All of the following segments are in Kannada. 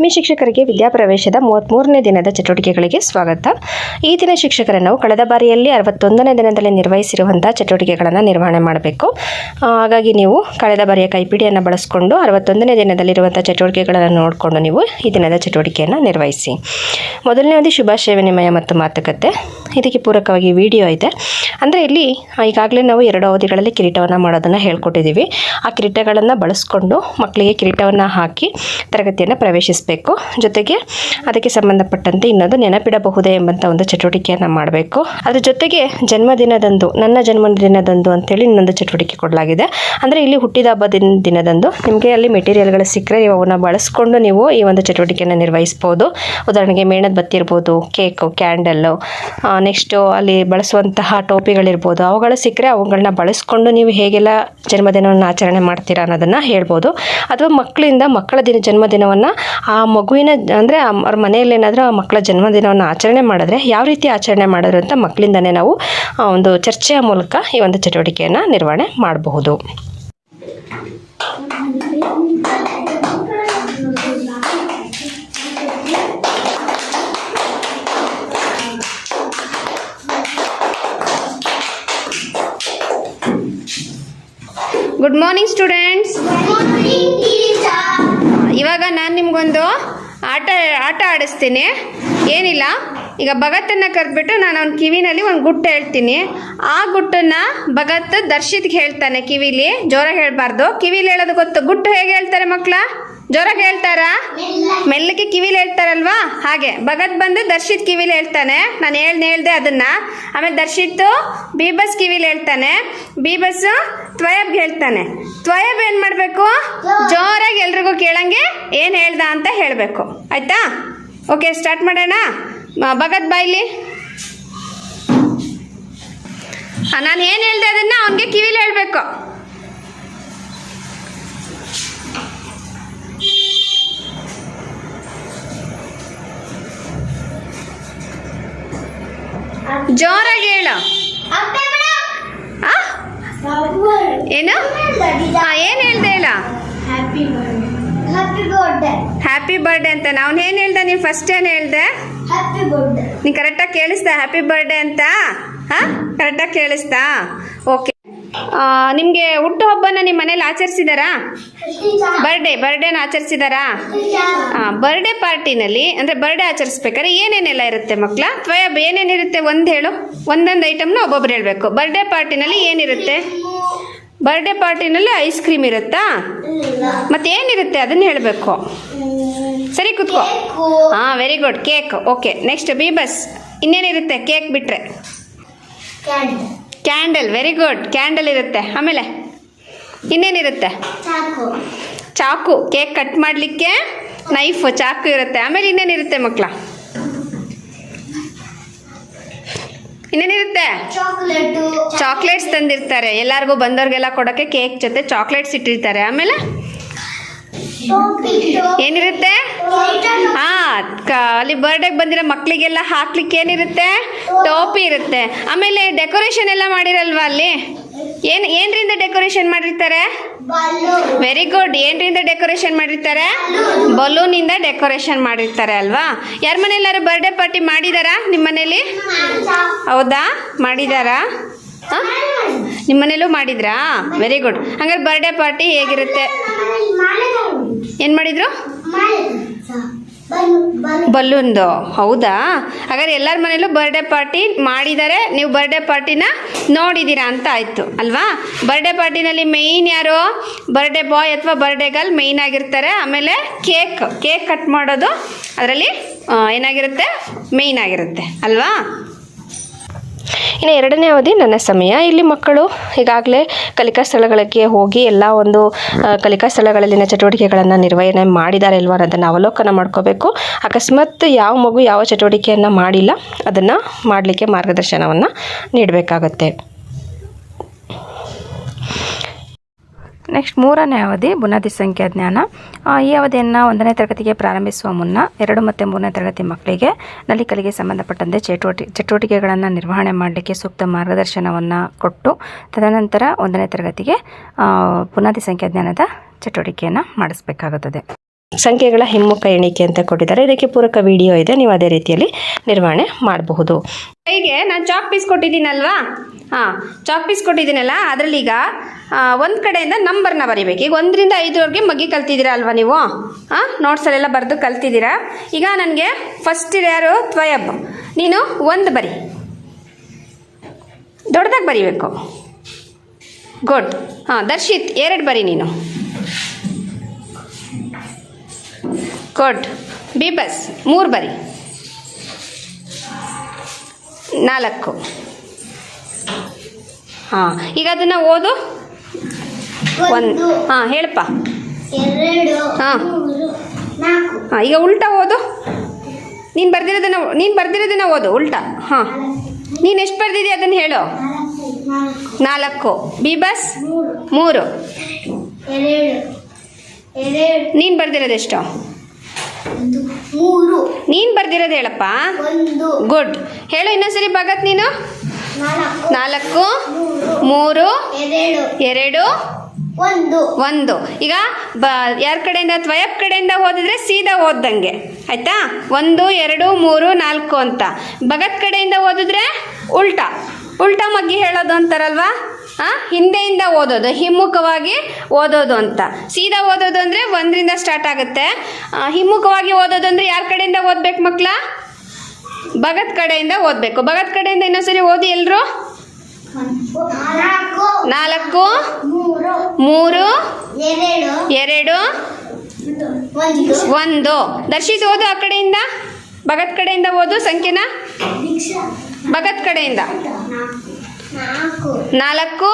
ಆತ್ಮೀಯ ಶಿಕ್ಷಕರಿಗೆ ವಿದ್ಯಾಪ್ರವೇಶದ ಮೂವತ್ತ್ಮೂರನೇ ದಿನದ ಚಟುವಟಿಕೆಗಳಿಗೆ ಸ್ವಾಗತ. ಈ ದಿನ ಶಿಕ್ಷಕರನ್ನು ನಾವು ಕಳೆದ ಬಾರಿಯಲ್ಲಿ ಅರವತ್ತೊಂದನೇ ದಿನದಲ್ಲಿ ನಿರ್ವಹಿಸಿರುವಂಥ ಚಟುವಟಿಕೆಗಳನ್ನು ನಿರ್ವಹಣೆ ಮಾಡಬೇಕು. ಹಾಗಾಗಿ ನೀವು ಕಳೆದ ಬಾರಿಯ ಕೈಪಿಡಿಯನ್ನು ಬಳಸಿಕೊಂಡು ಅರವತ್ತೊಂದನೇ ದಿನದಲ್ಲಿರುವಂಥ ಚಟುವಟಿಕೆಗಳನ್ನು ನೋಡಿಕೊಂಡು ನೀವು ಈ ದಿನದ ಚಟುವಟಿಕೆಯನ್ನು ನಿರ್ವಹಿಸಿ. ಮೊದಲನೇದು ಶುಭಾಶಯ, ವಿನಿಮಯ ಮತ್ತು ಮಾತುಕತೆ. ಇದಕ್ಕೆ ಪೂರಕವಾಗಿ ವಿಡಿಯೋ ಇದೆ. ಅಂದರೆ ಇಲ್ಲಿ ಈಗಾಗಲೇ ನಾವು ಎರಡು ಅವಧಿಗಳಲ್ಲಿ ಕಿರೀಟವನ್ನು ಮಾಡೋದನ್ನು ಹೇಳ್ಕೊಟ್ಟಿದ್ದೀವಿ. ಆ ಕಿರೀಟಗಳನ್ನು ಬಳಸಿಕೊಂಡು ಮಕ್ಕಳಿಗೆ ಕಿರೀಟವನ್ನು ಹಾಕಿ ತರಗತಿಯನ್ನು ಪ್ರವೇಶಿಸಬೇಕು. ಜೊತೆಗೆ ಅದಕ್ಕೆ ಸಂಬಂಧಪಟ್ಟಂತೆ ಇನ್ನೊಂದು ನೆನಪಿಡಬಹುದೇ ಎಂಬಂಥ ಒಂದು ಚಟುವಟಿಕೆಯನ್ನು ಮಾಡಬೇಕು. ಅದ್ರ ಜೊತೆಗೆ ಜನ್ಮದಿನದಂದು, ನನ್ನ ಜನ್ಮದಿನದಂದು ಅಂತೇಳಿ ಇನ್ನೊಂದು ಚಟುವಟಿಕೆ ಕೊಡಲಾಗಿದೆ. ಅಂದರೆ ಇಲ್ಲಿ ಹುಟ್ಟಿದ ಹಬ್ಬದ ದಿನದಂದು ನಿಮಗೆ ಅಲ್ಲಿ ಮೆಟೀರಿಯಲ್ಗಳು ಸಿಕ್ಕರೆ ನೀವು ಅವನ್ನ ಬಳಸ್ಕೊಂಡು ನೀವು ಈ ಒಂದು ಚಟುವಟಿಕೆಯನ್ನು ನಿರ್ವಹಿಸ್ಬೋದು. ಉದಾಹರಣೆಗೆ ಮೇಣದ ಬತ್ತಿ ಇರ್ಬೋದು, ಕೇಕು ಕ್ಯಾಂಡಲ್ಲು ನೆಕ್ಸ್ಟು ಅಲ್ಲಿ ಬಳಸುವಂತಹ ಟೋಪಿಗಳಿರ್ಬೋದು. ಅವುಗಳು ಸಿಕ್ಕರೆ ಅವುಗಳನ್ನ ಬಳಸ್ಕೊಂಡು ನೀವು ಹೇಗೆಲ್ಲ ಜನ್ಮದಿನವನ್ನು ಆಚರಣೆ ಮಾಡ್ತೀರಾ ಅನ್ನೋದನ್ನು ಹೇಳ್ಬೋದು. ಅಥವಾ ಮಕ್ಕಳಿಂದ ಮಕ್ಕಳ ದಿನ, ಜನ್ಮದಿನವನ್ನು ಆ ಮಗುವಿನ ಅಂದರೆ ಅವ್ರ ಮನೆಯಲ್ಲಿ ಏನಾದರೂ ಆ ಮಕ್ಕಳ ಜನ್ಮದಿನವನ್ನು ಆಚರಣೆ ಮಾಡಿದ್ರೆ ಯಾವ ರೀತಿ ಆಚರಣೆ ಮಾಡಿದ್ರು ಅಂತ ಮಕ್ಕಳಿಂದನೇ ನಾವು ಆ, ಒಂದು ಚರ್ಚೆಯ ಮೂಲಕ ಈ ಒಂದು ಚಟುವಟಿಕೆಯನ್ನು ನಿರ್ವಹಣೆ ಮಾಡಬಹುದು. ಗುಡ್ ಮಾರ್ನಿಂಗ್ ಸ್ಟೂಡೆಂಟ್ಸ್ ಇವಾಗ ನಾನು ನಿಮಗೊಂದು ಆಟ ಆಟ ಆಡಿಸ್ತೀನಿ. ಏನಿಲ್ಲ, ಈಗ ಭಗತ್ತನ್ನು ಕರೆದ್ಬಿಟ್ಟು ನಾನು ಅವ್ನ ಕಿವಿನಲ್ಲಿ ಒಂದು ಗುಟ್ಟು ಹೇಳ್ತೀನಿ. ಆ ಗುಟ್ಟನ್ನು ಭಗತ್ ದರ್ಶಿತ್ಗೆ ಹೇಳ್ತಾನೆ ಕಿವಿಲಿ, ಜೋರಾಗಿ ಹೇಳಬಾರ್ದು. ಕಿವಿಲಿ ಹೇಳೋದು ಗೊತ್ತು. ಗುಟ್ಟು ಹೇಗೆ ಹೇಳ್ತಾರೆ ಮಕ್ಕಳ ಜೋರಾಗಿ ಹೇಳ್ತಾರಾ? ಮೆಲ್ಲಕ್ಕೆ ಕಿವಿಲಿ ಹೇಳ್ತಾರಲ್ವಾ? ಹಾಗೆ. ಭಗತ್ ಬಂದು ದರ್ಶಿತ್ ಕಿವಿಲಿ ಹೇಳ್ತಾನೆ. ನಾನು ಹೇಳ್ದೆ ಹೇಳ್ದೆ ಅದನ್ನ. ಆಮೇಲೆ ದರ್ಶಿತ್ ಬೀಬಸ್ ಕಿವಿಲಿ ಹೇಳ್ತಾನೆ. ಬೀಬಸ್ ತ್ವಯಬ್ಗೆ ಹೇಳ್ತಾನೆ. ತ್ವಯಬ್ ಏನು ಮಾಡಬೇಕು? ಜೋರಾಗಿ ಎಲ್ರಿಗೂ ಕೇಳಂಗೆ ಏನು ಹೇಳ್ದ ಅಂತ ಹೇಳಬೇಕು. ಆಯ್ತಾ? ಓಕೆ, ಸ್ಟಾರ್ಟ್ ಮಾಡೋಣ. ಭಗತ್ ಬಾಯ್ಲಿ ನಾನು ಏನು ಹೇಳ್ದೆ ಅದನ್ನ? ಅವನಿಗೆ ಕಿವಿಲಿ ಹೇಳಬೇಕು. ಜೋರಾಗಿ ಹೇಳು? ಏನು? ಏನು ಹೇಳ್ದೆ ಹೇಳ? ಹ್ಯಾಪಿ ಬರ್ಡೇ ಅಂತ. ನಾವ್ ಏನು ಹೇಳ್ದೆ? ನೀನು ಫಸ್ಟ್ ಏನು ಹೇಳ್ದೆ? ನೀನು ಕರೆಕ್ಟಾಗಿ ಕೇಳಿಸ್ತಾ? ಹ್ಯಾಪಿ ಬರ್ಡೇ ಅಂತ? ಹಾಂ ಕರೆಕ್ಟಾಗಿ ಕೇಳಿಸ್ತಾ? ಓಕೆ ನಿಮಗೆ ಹುಟ್ಟುಹಬ್ಬನ ನಿಮ್ಮ ಮನೇಲಿ ಆಚರಿಸಿದಾರಾ? ಬರ್ಡೇ ಬರ್ಡೇನ ಆಚರಿಸಿದಾರಾ? ಬರ್ಡೇ ಪಾರ್ಟಿನಲ್ಲಿ ಅಂದರೆ ಬರ್ಡೇ ಆಚರಿಸ್ಬೇಕಾದ್ರೆ ಏನೇನೆಲ್ಲ ಇರುತ್ತೆ ಮಕ್ಕಳ ತ್ವಯಬ್ ಏನೇನಿರುತ್ತೆ ಒಂದು ಹೇಳು. ಒಂದೊಂದು ಐಟಮ್ನ ಒಬ್ಬೊಬ್ರು ಹೇಳಬೇಕು. ಬರ್ಡೇ ಪಾರ್ಟಿನಲ್ಲಿ ಏನಿರುತ್ತೆ? ಬರ್ಡೇ ಪಾರ್ಟಿನಲ್ಲಿ ಐಸ್ ಕ್ರೀಮ್ ಇರುತ್ತಾ? ಮತ್ತೆ ಏನಿರುತ್ತೆ? ಅದನ್ನ ಹೇಳಬೇಕು. ಸರಿ ಕುತ್ಕೋ. ಹಾಂ very good cake. Okay next B bus ಇನ್ನೇನಿರುತ್ತೆ? Cake ಬಿಟ್ಟರೆ ಕ್ಯಾಂಡಲ್ ವೆರಿ ಗುಡ್ ಕ್ಯಾಂಡಲ್ ಇರುತ್ತೆ. ಆಮೇಲೆ ಇನ್ನೇನಿರುತ್ತೆ? ಚಾಕು. ಕೇಕ್ ಕಟ್ ಮಾಡಲಿಕ್ಕೆ ನೈಫು ಚಾಕು ಇರುತ್ತೆ. ಆಮೇಲೆ ಇನ್ನೇನಿರುತ್ತೆ ಮಕ್ಕಳ ಇನ್ನೇನಿರುತ್ತೆ? ಚಾಕ್ಲೇಟು. ಚಾಕ್ಲೇಟ್ಸ್ ತಂದಿರ್ತಾರೆ. ಎಲ್ಲರಿಗೂ ಬಂದವ್ರಿಗೆಲ್ಲ ಕೊಡೋಕ್ಕೆ ಕೇಕ್ ಜೊತೆ ಚಾಕ್ಲೇಟ್ಸ್ ಇಟ್ಟಿರ್ತಾರೆ. ಆಮೇಲೆ ಏನಿರುತ್ತೆ? ಹಾ ಅಲ್ಲಿ ಬರ್ಡೇಗೆ ಬಂದಿರೋ ಮಕ್ಕಳಿಗೆಲ್ಲ ಹಾಕ್ಲಿಕ್ಕೆ ಏನಿರುತ್ತೆ? ಟೋಪಿ ಇರುತ್ತೆ. ಆಮೇಲೆ ಡೆಕೋರೇಷನ್ ಎಲ್ಲ ಮಾಡಿರಲ್ವಾ ಅಲ್ಲಿ? ಏನು, ಏನ್ರಿಂದ ಡೆಕೋರೇಷನ್ ಮಾಡಿರ್ತಾರೆ? ವೆರಿ ಗುಡ್ ಏನರಿಂದ ಡೆಕೋರೇಷನ್ ಮಾಡಿರ್ತಾರೆ? ಬಲೂನಿಂದ ಡೆಕೋರೇಷನ್ ಮಾಡಿರ್ತಾರೆ ಅಲ್ವಾ? ಯಾರ ಮನೆಯಲ್ಲಾರು ಬರ್ಡೇ ಪಾರ್ಟಿ ಮಾಡಿದಾರಾ ನಿಮ್ಮ ಮನೇಲಿ? ಹೌದಾ? ಮಾಡಿದಾರಾ? ನಿಮ್ಮನೇಲೂ ನಿಮ್ಮ ಮನೇಲೂ ಮಾಡಿದ್ರಾ? ವೆರಿ ಗುಡ್ ಹಂಗಾರೆ ಬರ್ಡೇ ಪಾರ್ಟಿ ಹೇಗಿರುತ್ತೆ? ಏನು ಮಾಡಿದ್ರು? ಬಲೂನ್ದು. ಹೌದಾ? ಹಾಗಾದ್ರೆ ಎಲ್ಲರ ಮನೇಲೂ ಬರ್ಡೇ ಪಾರ್ಟಿ ಮಾಡಿದ್ದಾರೆ ನೀವು ಬರ್ಡೇ ಪಾರ್ಟಿನ ನೋಡಿದ್ದೀರಾ ಅಂತ ಆಯಿತು ಅಲ್ವಾ? ಬರ್ಡೇ ಪಾರ್ಟಿನಲ್ಲಿ ಮೇಯ್ನ್ ಯಾರು? ಬರ್ಡೇ ಬಾಯ್ ಅಥವಾ ಬರ್ಡೇ ಗರ್ಲ್ ಮೇಯ್ನ್ ಆಗಿರ್ತಾರೆ. ಆಮೇಲೆ ಕೇಕ್ ಕೇಕ್ ಕಟ್ ಮಾಡೋದು. ಅದರಲ್ಲಿ ಏನಾಗಿರುತ್ತೆ? ಮೇಯ್ನ್ ಆಗಿರುತ್ತೆ ಅಲ್ವಾ? ಇನ್ನು ಎರಡನೇ ಅವಧಿ ನನ್ನ ಸಮಯ. ಇಲ್ಲಿ ಮಕ್ಕಳು ಈಗಾಗಲೇ ಕಲಿಕಾ ಸ್ಥಳಗಳಿಗೆ ಹೋಗಿ ಎಲ್ಲ ಒಂದು ಕಲಿಕಾ ಸ್ಥಳಗಳಲ್ಲಿನ ಚಟುವಟಿಕೆಗಳನ್ನು ನಿರ್ವಹಣೆ ಮಾಡಿದ್ದಾರೆ ಇಲ್ವಾ ಅನ್ನೋದನ್ನು ಅವಲೋಕನ ಮಾಡ್ಕೋಬೇಕು. ಅಕಸ್ಮಾತ್ ಯಾವ ಮಗು ಯಾವ ಚಟುವಟಿಕೆಯನ್ನು ಮಾಡಿಲ್ಲ, ಅದನ್ನು ಮಾಡಲಿಕ್ಕೆ ಮಾರ್ಗದರ್ಶನವನ್ನು ನೀಡಬೇಕಾಗತ್ತೆ. ನೆಕ್ಸ್ಟ್ ಮೂರನೇ ಅವಧಿ, ಬುನಾದಿ ಸಂಖ್ಯಾ ಜ್ಞಾನ ಈ ಅವಧಿಯನ್ನು ಒಂದನೇ ತರಗತಿಗೆ ಪ್ರಾರಂಭಿಸುವ ಮುನ್ನ ಎರಡು ಮತ್ತು ಮೂರನೇ ತರಗತಿ ಮಕ್ಕಳಿಗೆ ನಲಿಕಲಿಗೆ ಸಂಬಂಧಪಟ್ಟಂತೆ ಚಟುವಟಿ, ಚಟುವಟಿಕೆಗಳನ್ನು ನಿರ್ವಹಣೆ ಮಾಡಲಿಕ್ಕೆ ಸೂಕ್ತ ಮಾರ್ಗದರ್ಶನವನ್ನು ಕೊಟ್ಟು, ತದನಂತರ ಒಂದನೇ ತರಗತಿಗೆ ಬುನಾದಿ ಸಂಖ್ಯಾ ಜ್ಞಾನದ ಚಟುವಟಿಕೆಯನ್ನು ಮಾಡಿಸಬೇಕಾಗುತ್ತದೆ. ಸಂಖ್ಯೆಗಳ ಹಿಮ್ಮುಖ ಎಣಿಕೆ ಅಂತ ಕೊಟ್ಟಿದ್ದಾರೆ. ಇದಕ್ಕೆ ಪೂರಕ ವಿಡಿಯೋ ಇದೆ. ನೀವು ಅದೇ ರೀತಿಯಲ್ಲಿ ನಿರ್ವಹಣೆ ಮಾಡಬಹುದು. ಕೈಗೆ ನಾನು ಚಾಕ್ ಪೀಸ್ ಕೊಟ್ಟಿದ್ದೀನಲ್ವಾ? ಹಾಂ ಚಾಕ್ ಪೀಸ್ ಕೊಟ್ಟಿದ್ದೀನಲ್ಲ? ಅದರಲ್ಲಿ ಈಗ ಒಂದು ಕಡೆಯಿಂದ ನಂಬರ್ನ ಬರಿಬೇಕು. ಈಗ ಒಂದರಿಂದ ಐದರವರೆಗೆ ಮಗ್ಗಿ ಕಲ್ತಿದ್ದೀರಾ ಅಲ್ವಾ ನೀವು? ಹಾಂ ನೋಟ್ಸಲ್ಲೆಲ್ಲ ಬರೆದು ಕಲ್ತಿದ್ದೀರಾ? ಈಗ ನನಗೆ ಫಸ್ಟ್ ಯಾರು? ತ್ವಯಬ್. ನೀನು ಒಂದು ಬರಿ. ದೊಡ್ಡದಾಗಿ ಬರಿಬೇಕು. ಗುಡ್ ಹಾಂ, ದರ್ಶಿತ್, ಎರಡು ಬರಿ ನೀನು. ಗುಡ್ ಬಿಬಸ್ ಮೂರು ಬರಿ. ನಾಲ್ಕು. ಹಾಂ, ಈಗ ಅದನ್ನು ಓದು. ಒಂದು ಹಾ ಹೇಳಪ್ಪ ಹಾ. ಹಾಂ ಈಗ ಉಲ್ಟಾ ಓದು. ನೀನು ಬರ್ದಿರೋದನ್ನ ನೀನು ಬರ್ದಿರೋದನ್ನ ಓದು ಉಲ್ಟಾ. ಹಾಂ. ನೀನು ಎಷ್ಟು ಬರ್ದಿದ್ದೀಯ ಅದನ್ನು ಹೇಳು. ನಾಲ್ಕು. ಬಿ ಬಸ್ ಮೂರು. ನೀನು ಬರ್ದಿರೋದೆಷ್ಟು ನೀನು ಬರ್ದಿರೋದು ಹೇಳಪ್ಪ. ಗುಡ್. ಹೇಳು ಇನ್ನೊಂದ್ಸರಿ ಭಗತ್ ನೀನು. ನಾಲ್ಕು. ಮೂರು. ಎರಡು. ಒಂದು. ಒಂದು. ಈಗ ಬ, ಯಾರ ಕಡೆಯಿಂದ? ತ್ವಯಪ್ ಕಡೆಯಿಂದ ಓದಿದ್ರೆ ಸೀದಾ ಓದ್ದಂಗೆ. ಆಯ್ತಾ? ಒಂದು, ಎರಡು, ಮೂರು, ನಾಲ್ಕು ಅಂತ. ಭಗತ್ ಕಡೆಯಿಂದ ಓದಿದ್ರೆ ಉಲ್ಟಾ. ಉಲ್ಟಾ ಮಗ್ಗಿ ಹೇಳೋದು ಅಂತಾರಲ್ವಾ? ಹಾಂ ಹಿಂದೆಯಿಂದ ಓದೋದು, ಹಿಮ್ಮುಖವಾಗಿ ಓದೋದು ಅಂತ. ಸೀದಾ ಓದೋದು ಅಂದರೆ ಒಂದರಿಂದ ಸ್ಟಾರ್ಟ್ ಆಗುತ್ತೆ. ಹಿಮ್ಮುಖವಾಗಿ ಓದೋದು ಅಂದರೆ ಯಾರ ಕಡೆಯಿಂದ ಓದ್ಬೇಕು ಮಕ್ಕಳ ಭಗತ್ ಕಡೆಯಿಂದ ಓದಬೇಕು. ಭಗತ್ ಕಡೆಯಿಂದ ಇನ್ನೊಂದ್ಸರಿ ಓದಿ ಎಲ್ಲರೂ ನಾಲ್ಕು ಮೂರು ಎರಡು ಒಂದು. ದರ್ಶಿಸಿ ದರ್ಶಿತ್ ಓದು ಆ ಕಡೆಯಿಂದ? ಭಗತ್ ಕಡೆಯಿಂದ ಓದು ಸಂಖ್ಯೆನ? ಭಗತ್ ಕಡೆಯಿಂದ. ನಾಲ್ಕು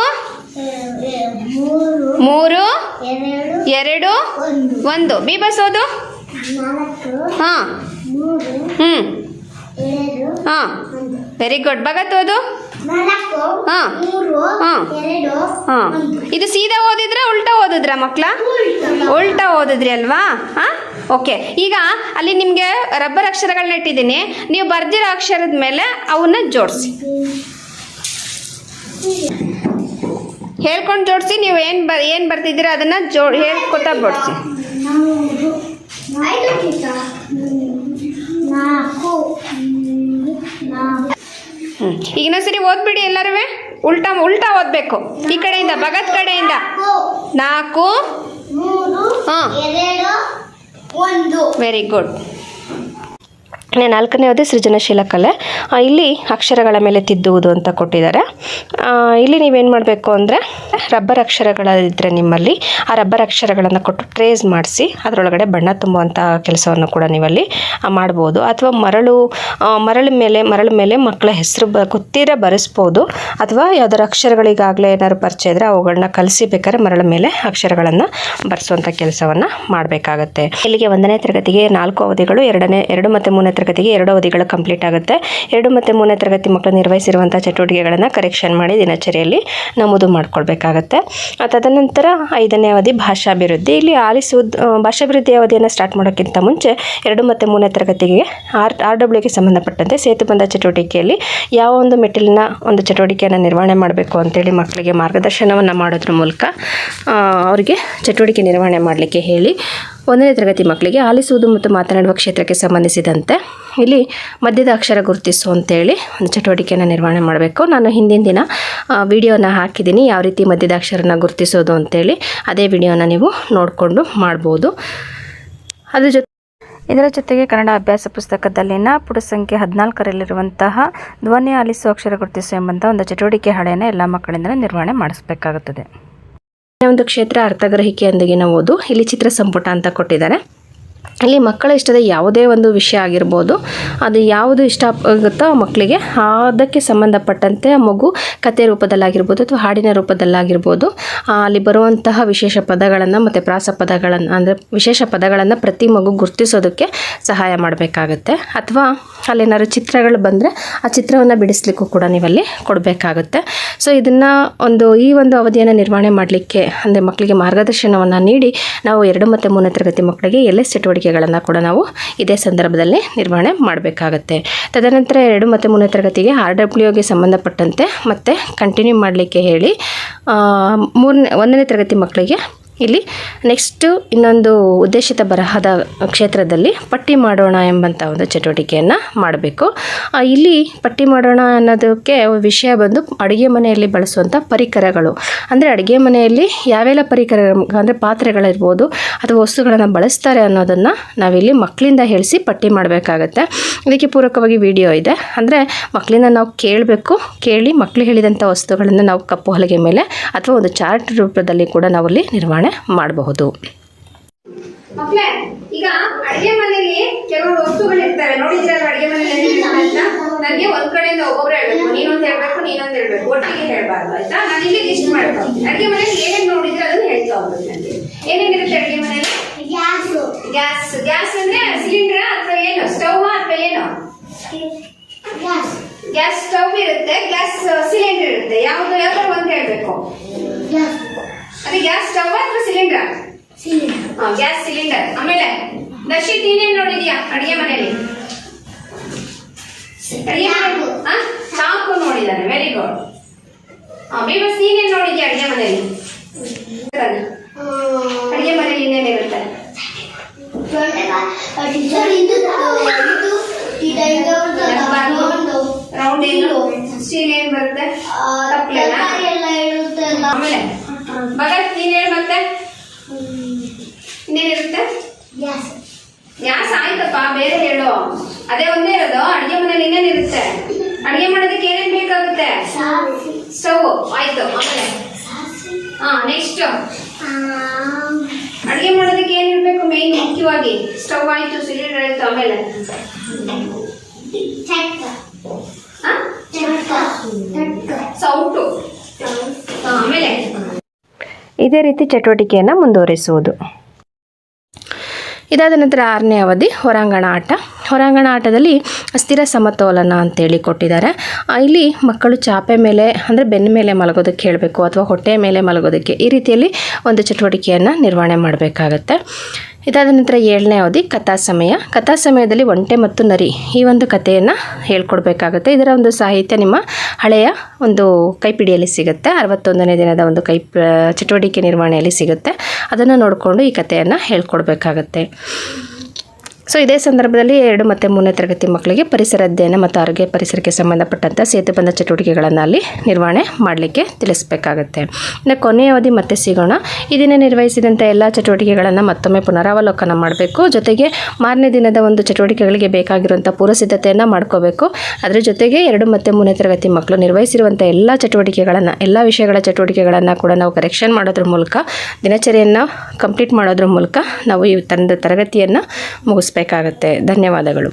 ಮೂರು ಎರಡು ಒಂದು. ಒಂದು. ಬಿ ಬಸ್ ಓದು. ಹಾ. ಹ್ಞೂ ಹಾಂ. ವೆರಿ ಗುಡ್ ಭಗತ್ ಓದು. ಇದು ಸೀದಾ ಓದಿದ್ರೆ ಉಲ್ಟಾ ಓದಿದ್ರ ಮಕ್ಕಳ ಉಲ್ಟಾ. ಉಲ್ಟಾ ಓದಿದ್ರಿ ಅಲ್ವಾ? ಹಾಂ? ಓಕೆ. ಈಗ ಅಲ್ಲಿ ನಿಮಗೆ ರಬ್ಬರ್ ಅಕ್ಷರಗಳನ್ನ ಇಟ್ಟಿದ್ದೀನಿ. ನೀವು ಬರ್ದಿರೋ ಅಕ್ಷರದ ಮೇಲೆ ಅವನ್ನ ಜೋಡಿಸಿ. ಹೇಳ್ಕೊಂಡು ಜೋಡಿಸಿ ನೀವು ಏನು ಬರ್ ಏನು ಬರ್ತಿದ್ದೀರಾ ಅದನ್ನು ಜೋ ಹೇಳ್ಕೊತಾ ಬಿಡಿಸಿ ಈಗ ಸರಿ ಓದ್ಬಿಡಿ ಎಲ್ಲರೂ ಉಲ್ಟಾ ಉಲ್ಟಾ ಓದಬೇಕು. ಈ ಕಡೆಯಿಂದ ಭಗತ್ ಕಡೆಯಿಂದ. ನಾಲ್ಕು ಹಾ. ವೆರಿ ಗುಡ್ ನಾಲ್ಕನೇದು ಸೃಜನಶೀಲ ಕಲೆ. ಇಲ್ಲಿ ಅಕ್ಷರಗಳ ಮೇಲೆ ತಿದ್ದುವುದು ಅಂತ ಕೊಟ್ಟಿದ್ದಾರೆ. ಇಲ್ಲಿ ನೀವೇನು ಮಾಡಬೇಕು ಅಂದರೆ, ರಬ್ಬರ್ ಅಕ್ಷರಗಳಿದ್ದರೆ ನಿಮ್ಮಲ್ಲಿ, ಆ ರಬ್ಬರ್ ಅಕ್ಷರಗಳನ್ನು ಕೊಟ್ಟು ಟ್ರೇಸ್ ಮಾಡಿಸಿ, ಅದರೊಳಗಡೆ ಬಣ್ಣ ತುಂಬುವಂಥ ಕೆಲಸವನ್ನು ಕೂಡ ನೀವಲ್ಲಿ ಮಾಡ್ಬೋದು. ಅಥವಾ ಮರಳು ಮರಳ ಮೇಲೆ, ಮರಳು ಮೇಲೆ ಮಕ್ಕಳ ಹೆಸರು ಬ, ಗೊತ್ತಿರ ಬರೆಸ್ಬೋದು. ಅಥವಾ ಯಾವುದಾದ್ರು ಅಕ್ಷರಗಳಿಗಾಗಲೇ ಏನಾದ್ರು ಪರಿಚಯ ಇದ್ದರೆ ಅವುಗಳನ್ನ ಕಲಿಸಿ ಬೇಕಾದ್ರೆ ಮರಳ ಮೇಲೆ ಅಕ್ಷರಗಳನ್ನು ಬರೆಸುವಂಥ ಕೆಲಸವನ್ನು ಮಾಡಬೇಕಾಗತ್ತೆ. ಇಲ್ಲಿಗೆ ಒಂದನೇ ತರಗತಿಗೆ ನಾಲ್ಕು ಅವಧಿಗಳು, ಎರಡನೇ, ಎರಡು ಮತ್ತು ಮೂರನೇ ತರಗತಿಗೆ ಎರಡು ಅವಧಿಗಳು ಕಂಪ್ಲೀಟ್ ಆಗುತ್ತೆ. ಎರಡು ಮತ್ತು ಮೂರನೇ ತರಗತಿ ಮಕ್ಕಳು ನಿರ್ವಹಿಸಿರುವಂಥ ಚಟುವಟಿಕೆಗಳನ್ನು ಕರೆಕ್ಷನ್ ಮಾಡಿ ದಿನಚರಿಯಲ್ಲಿ ನಮೂದು ಮಾಡ್ಕೊಳ್ಬೇಕಾಗತ್ತೆ. ತದನಂತರ ಐದನೇ ಅವಧಿ ಭಾಷಾಭಿವೃದ್ಧಿ. ಇಲ್ಲಿ ಆಲಿಸುವುದು ಭಾಷಾಭಿವೃದ್ಧಿ ಅವಧಿಯನ್ನು ಸ್ಟಾರ್ಟ್ ಮಾಡೋಕ್ಕಿಂತ ಮುಂಚೆ ಎರಡು ಮತ್ತು ಮೂರನೇ ತರಗತಿಗೆ ಆರ್ ಆರ್ ಡಬ್ಲ್ಯೂಗೆ ಸಂಬಂಧಪಟ್ಟಂತೆ ಸೇತುಬಂಧ ಚಟುವಟಿಕೆಯಲ್ಲಿ ಯಾವ ಒಂದು ಮೆಟ್ಟಿಲಿನ ಒಂದು ಚಟುವಟಿಕೆಯನ್ನು ನಿರ್ವಹಣೆ ಮಾಡಬೇಕು ಅಂತೇಳಿ ಮಕ್ಕಳಿಗೆ ಮಾರ್ಗದರ್ಶನವನ್ನು ಮಾಡೋದ್ರ ಮೂಲಕ ಅವರಿಗೆ ಚಟುವಟಿಕೆ ನಿರ್ವಹಣೆ ಮಾಡಲಿಕ್ಕೆ ಹೇಳಿ ಒಂದನೇ ತರಗತಿ ಮಕ್ಕಳಿಗೆ ಆಲಿಸುವುದು ಮತ್ತು ಮಾತನಾಡುವ ಕ್ಷೇತ್ರಕ್ಕೆ ಸಂಬಂಧಿಸಿದಂತೆ ಇಲ್ಲಿ ಮಧ್ಯದ ಅಕ್ಷರ ಗುರುತಿಸು ಅಂತೇಳಿ ಒಂದು ಚಟುವಟಿಕೆಯನ್ನು ನಿರ್ವಹಣೆ ಮಾಡಬೇಕು. ನಾನು ಹಿಂದಿನ ದಿನ ವಿಡಿಯೋನ ಹಾಕಿದ್ದೀನಿ. ಯಾವ ರೀತಿ ಮಧ್ಯದ ಅಕ್ಷರನ ಗುರುತಿಸೋದು ಅಂತೇಳಿ ಅದೇ ವಿಡಿಯೋನ ನೀವು ನೋಡಿಕೊಂಡು ಮಾಡ್ಬೋದು. ಅದ್ರ ಜೊತೆ ಇದರ ಜೊತೆಗೆ ಕನ್ನಡ ಅಭ್ಯಾಸ ಪುಸ್ತಕದಲ್ಲಿನ ಪುಟ ಸಂಖ್ಯೆ ಹದಿನಾಲ್ಕರಲ್ಲಿರುವಂತಹ ಧ್ವನಿ ಆಲಿಸುವ ಅಕ್ಷರ ಗುರುತಿಸು ಎಂಬಂಥ ಒಂದು ಚಟುವಟಿಕೆ ಹಳೆಯನ್ನು ಎಲ್ಲ ಮಕ್ಕಳಿಂದ ನಿರ್ವಹಣೆ ಮಾಡಿಸಬೇಕಾಗುತ್ತದೆ. ಒಂದು ಕ್ಷೇತ್ರ ಅರ್ಥಗ್ರಹಿಕೆಯೊಂದಿಗಿನ ಓದು. ಇಲ್ಲಿ ಚಿತ್ರ ಸಂಪುಟ ಅಂತ ಕೊಟ್ಟಿದ್ದಾರೆ. ಇಲ್ಲಿ ಮಕ್ಕಳ ಇಷ್ಟದ ಯಾವುದೇ ಒಂದು ವಿಷಯ ಆಗಿರ್ಬೋದು, ಅದು ಯಾವುದು ಇಷ್ಟ ಆಗುತ್ತೋ ಮಕ್ಕಳಿಗೆ ಅದಕ್ಕೆ ಸಂಬಂಧಪಟ್ಟಂತೆ ಆ ಮಗು ಕತೆ ರೂಪದಲ್ಲಾಗಿರ್ಬೋದು ಅಥವಾ ಹಾಡಿನ ರೂಪದಲ್ಲಾಗಿರ್ಬೋದು ಅಲ್ಲಿ ಬರುವಂತಹ ವಿಶೇಷ ಪದಗಳನ್ನು ಮತ್ತು ಪ್ರಾಸ ಪದಗಳನ್ನು ಅಂದರೆ ವಿಶೇಷ ಪದಗಳನ್ನು ಪ್ರತಿ ಮಗು ಗುರ್ತಿಸೋದಕ್ಕೆ ಸಹಾಯ ಮಾಡಬೇಕಾಗುತ್ತೆ. ಅಥವಾ ಅಲ್ಲೇನಾದ್ರು ಚಿತ್ರಗಳು ಬಂದರೆ ಆ ಚಿತ್ರವನ್ನು ಬಿಡಿಸ್ಲಿಕ್ಕೂ ಕೂಡ ನೀವಲ್ಲಿ ಕೊಡಬೇಕಾಗುತ್ತೆ. ಸೊ ಇದನ್ನು ಒಂದು ಈ ಒಂದು ಅವಧಿಯನ್ನು ನಿರ್ವಹಣೆ ಮಾಡಲಿಕ್ಕೆ ಅಂದರೆ ಮಕ್ಕಳಿಗೆ ಮಾರ್ಗದರ್ಶನವನ್ನು ನೀಡಿ ನಾವು ಎರಡು ಮತ್ತು ಮೂರನೇ ತರಗತಿ ಮಕ್ಕಳಿಗೆ ಎಲ್ಲೇ ಎಸ್ ಚಟುವಟಿಕೆಗಳನ್ನು ಕೂಡ ನಾವು ಇದೇ ಸಂದರ್ಭದಲ್ಲಿ ನಿರ್ವಹಣೆ ಮಾಡಬೇಕಾಗತ್ತೆ. ತದನಂತರ ಎರಡು ಮತ್ತು ಮೂರನೇ ತರಗತಿಗೆ ಆರ್ ಡಬ್ಲ್ಯೂಗೆ ಸಂಬಂಧಪಟ್ಟಂತೆ ಮತ್ತೆ ಕಂಟಿನ್ಯೂ ಮಾಡಲಿಕ್ಕೆ ಹೇಳಿ ಮೂರನೇ, ಒಂದನೇ ತರಗತಿ ಮಕ್ಕಳಿಗೆ ಇಲ್ಲಿ ನೆಕ್ಸ್ಟು ಇನ್ನೊಂದು ಉದ್ದೇಶಿತ ಬರಹದ ಕ್ಷೇತ್ರದಲ್ಲಿ ಪಟ್ಟಿ ಮಾಡೋಣ ಎಂಬಂಥ ಒಂದು ಚಟುವಟಿಕೆಯನ್ನು ಮಾಡಬೇಕು. ಇಲ್ಲಿ ಪಟ್ಟಿ ಮಾಡೋಣ ಅನ್ನೋದಕ್ಕೆ ವಿಷಯ ಬಂದು ಅಡುಗೆ ಮನೆಯಲ್ಲಿ ಬಳಸುವಂಥ ಪರಿಕರಗಳು. ಅಂದರೆ ಅಡುಗೆ ಮನೆಯಲ್ಲಿ ಯಾವೆಲ್ಲ ಪರಿಕರ ಅಂದರೆ ಪಾತ್ರೆಗಳಿರ್ಬೋದು ಅಥವಾ ವಸ್ತುಗಳನ್ನು ಬಳಸ್ತಾರೆ ಅನ್ನೋದನ್ನು ನಾವಿಲ್ಲಿ ಮಕ್ಕಳಿಂದ ಹೇಳಿಸಿ ಪಟ್ಟಿ ಮಾಡಬೇಕಾಗತ್ತೆ. ಇದಕ್ಕೆ ಪೂರಕವಾಗಿ ವಿಡಿಯೋ ಇದೆ. ಅಂದರೆ ಮಕ್ಕಳಿಂದ ನಾವು ಕೇಳಬೇಕು, ಕೇಳಿ ಮಕ್ಕಳು ಹೇಳಿದಂಥ ವಸ್ತುಗಳನ್ನು ನಾವು ಕಪ್ಪು ಹಲಗೆ ಮೇಲೆ ಅಥವಾ ಒಂದು ಚಾರ್ಟ್ ರೂಪದಲ್ಲಿ ಕೂಡ ನಾವಲ್ಲಿ ನಿರ್ವಹಣೆ ಮಾಡಬಹುದು. ಮಕ್ಳೇ ಈಗ ಅಡುಗೆ ಮನೆಯಲ್ಲಿ ಕೆಲವೊಂದು ವಸ್ತುಗಳು ಇರ್ತವೆ ನೋಡಿದ್ರಲ್ಲ ಅಡುಗೆ ಮನೆಯಲ್ಲಿ ಅಂತ ನನಗೆ ಒಂದ್ ಕಡೆಯಿಂದ ಒಬ್ಬೊಬ್ರು ಹೇಳ್ಬೇಕು. ನೀನೊಂದ್ ಹೇಳ್ಬೇಕು ನೀನೊಂದ್ ಹೇಳ್ಬೇಕು. ಒಟ್ಟಿಗೆ ಹೇಳ್ಬಾರ್ದು ಆಯ್ತಾ? ನಾನು ಇಲ್ಲಿ ಲಿಸ್ಟ್ ಮಾಡ್ತೀನಿ. ಅಡುಗೆ ಮನೆಯಲ್ಲಿ ಏನೇನ್ ನೋಡಿದ್ರೆ ಅದನ್ನ ಹೇಳ್ತಾ ಹೋಗ್ಬೇಕು ನನಗೆ ಏನೇನಿರುತ್ತೆ ಅಡುಗೆ ಮನೆಯಲ್ಲಿ? ಗ್ಯಾಸ್. ಗ್ಯಾಸ್. ಗ್ಯಾಸ್ ಅಂದ್ರೆ ಸಿಲಿಂಡರ್ ಅಥವಾ ಏನು? ಸ್ಟವ್ ಅಥವಾ ಏನು? ಗ್ಯಾಸ್. ಗ್ಯಾಸ್ ಸ್ಟವ್ ಇರುತ್ತೆ ಗ್ಯಾಸ್ ಸಿಲಿಂಡರ್ ಇರುತ್ತೆ. ಯಾವ್ದು ಯಾವ್ದಾದ್ರು ಒಂದ್ ಹೇಳ್ಬೇಕು? ಗ್ಯಾಸ್. ಅದೇ ಗ್ಯಾಸ್ ಸ್ಟವ್ ಅಥವಾ ಸಿಲಿಂಡರ್ ಗ್ಯಾಸ್ ಸಿಲಿಂಡರ್ ಆಮೇಲೆ ದರ್ಶಿತ್ ನೀನೇನ್ ನೋಡಿದ್ಯಾ ಅಡಿಗೆ ಮನೆಯಲ್ಲಿ? ಅಡಿಗೆ ಮನೆ? ಚಾಕು. ನೋಡಿದಾನೆ ವೆರಿ ಗುಡ್ ಬೀಬಸ್ ನೀನೇನ್ ನೋಡಿದ್ಯಾ ಅಡಿಗೆ ಮನೆಯಲ್ಲಿ? ಅಡಿಗೆ ಮನೆಯಲ್ಲಿ ಇನ್ನೇನಿರುತ್ತೆ ರೌಂಡ್ ಸ್ಟೀಲ್ ಏನ್? ಬರುತ್ತೆ? ಆಮೇಲೆ ಭಗತ್ ನೀನ್ ಹೇಳ್ ಮತ್ತೆ. ಇನ್ನೇನಿರುತ್ತೆ ಗ್ಯಾಸ್. ಗ್ಯಾಸ್ ಆಯ್ತಪ್ಪ ಬೇರೆ ಹೇಳು. ಅದೇ ಒಂದೇ ಇರೋದು ಅಡಿಗೆ ಮನೇಲಿ ಇನ್ನೇನಿರುತ್ತೆ ಅಡುಗೆ ಮಾಡೋದಕ್ಕೆ ಏನೇನ್ ಬೇಕಾಗುತ್ತೆ? ಸ್ಟವ್ ಆಯ್ತು ಆಮೇಲೆ. ಹಾ ನೆಕ್ಸ್ಟ್ ಅಡಿಗೆ ಮಾಡೋದಕ್ಕೆ ಏನಿರ್ಬೇಕು ಮೇನ್ ಮುಖ್ಯವಾಗಿ? ಸ್ಟವ್ ಆಯ್ತು ಸಿಲಿಂಡರ್ ಆಯ್ತು ಆಮೇಲೆ ಚಟ್ಕ ಹಾ ಚಟ್ಕ ಚಟ್ಕ ಸೌಟು ಹಾ, ಆಮೇಲೆ ಇದೇ ರೀತಿ ಚಟುವಟಿಕೆಯನ್ನು ಮುಂದುವರಿಸುವುದು. ಇದಾದ ನಂತರ ಆರನೇ ಅವಧಿ, ಹೊರಾಂಗಣ ಆಟ. ಹೊರಾಂಗಣ ಆಟದಲ್ಲಿ ಸ್ಥಿರ ಸಮತೋಲನ ಅಂತೇಳಿ ಕೊಟ್ಟಿದ್ದಾರೆ. ಇಲ್ಲಿ ಮಕ್ಕಳು ಚಾಪೆ ಮೇಲೆ, ಅಂದರೆ ಬೆನ್ನ ಮೇಲೆ ಮಲಗೋದಕ್ಕೆ ಹೇಳಬೇಕು ಅಥವಾ ಹೊಟ್ಟೆ ಮೇಲೆ ಮಲಗೋದಕ್ಕೆ ಈ ರೀತಿಯಲ್ಲಿ ಒಂದು ಚಟುವಟಿಕೆಯನ್ನು ನಿರ್ವಹಣೆ ಮಾಡಬೇಕಾಗತ್ತೆ. ಇದಾದ ನಂತರ ಏಳನೇ ಅವಧಿ, ಕಥಾ ಸಮಯ. ಕಥಾ ಸಮಯದಲ್ಲಿ ಒಂಟೆ ಮತ್ತು ನರಿ ಈ ಒಂದು ಕಥೆಯನ್ನು ಹೇಳ್ಕೊಡ್ಬೇಕಾಗುತ್ತೆ. ಇದರ ಒಂದು ಸಾಹಿತ್ಯ ನಿಮ್ಮ ಹಳೆಯ ಒಂದು ಕೈಪಿಡಿಯಲ್ಲಿ ಸಿಗುತ್ತೆ. ಅರವತ್ತೊಂದನೇ ದಿನದ ಒಂದು ಕೈ ಚಟುವಟಿಕೆ ನಿರ್ವಹಣೆಯಲ್ಲಿ ಸಿಗುತ್ತೆ. ಅದನ್ನು ನೋಡಿಕೊಂಡು ಈ ಕಥೆಯನ್ನು ಹೇಳ್ಕೊಡ್ಬೇಕಾಗತ್ತೆ. ಸೊ ಇದೇ ಸಂದರ್ಭದಲ್ಲಿ ಎರಡು ಮತ್ತು ಮೂರನೇ ತರಗತಿ ಮಕ್ಕಳಿಗೆ ಪರಿಸರ ಅಧ್ಯಯನ ಮತ್ತು ಆರೋಗ್ಯ ಪರಿಸರಕ್ಕೆ ಸಂಬಂಧಪಟ್ಟಂಥ ಸೇತುಬಂಧ ಚಟುವಟಿಕೆಗಳನ್ನು ಅಲ್ಲಿ ನಿರ್ವಹಣೆ ಮಾಡಲಿಕ್ಕೆ ತಿಳಿಸಬೇಕಾಗುತ್ತೆ. ಇನ್ನು ಕೊನೆಯ ಅವಧಿ ಮತ್ತೆ ಸಿಗೋಣ. ಇದನ್ನ ದಿನ ನಿರ್ವಹಿಸಿದಂಥ ಎಲ್ಲ ಚಟುವಟಿಕೆಗಳನ್ನು ಮತ್ತೊಮ್ಮೆ ಪುನರಾವಲೋಕನ ಮಾಡಬೇಕು. ಜೊತೆಗೆ ಮಾರನೇ ದಿನದ ಒಂದು ಚಟುವಟಿಕೆಗಳಿಗೆ ಬೇಕಾಗಿರುವಂಥ ಪೂರ್ವಸಿದ್ಧತೆಯನ್ನು ಮಾಡ್ಕೋಬೇಕು. ಅದರ ಜೊತೆಗೆ ಎರಡು ಮತ್ತು ಮೂರನೇ ತರಗತಿ ಮಕ್ಕಳು ನಿರ್ವಹಿಸಿರುವಂಥ ಎಲ್ಲ ಚಟುವಟಿಕೆಗಳನ್ನು, ಎಲ್ಲ ವಿಷಯಗಳ ಚಟುವಟಿಕೆಗಳನ್ನು ಕೂಡ ನಾವು ಕರೆಕ್ಷನ್ ಮಾಡೋದ್ರ ಮೂಲಕ ದಿನಚರಿಯನ್ನು ಕಂಪ್ಲೀಟ್ ಮಾಡೋದ್ರ ಮೂಲಕ ನಾವು ಈ ತಂದ ತರಗತಿಯನ್ನು ಮುಗಿಸ್ಬೇಕಾಗತ್ತೆ ಧನ್ಯವಾದಗಳು.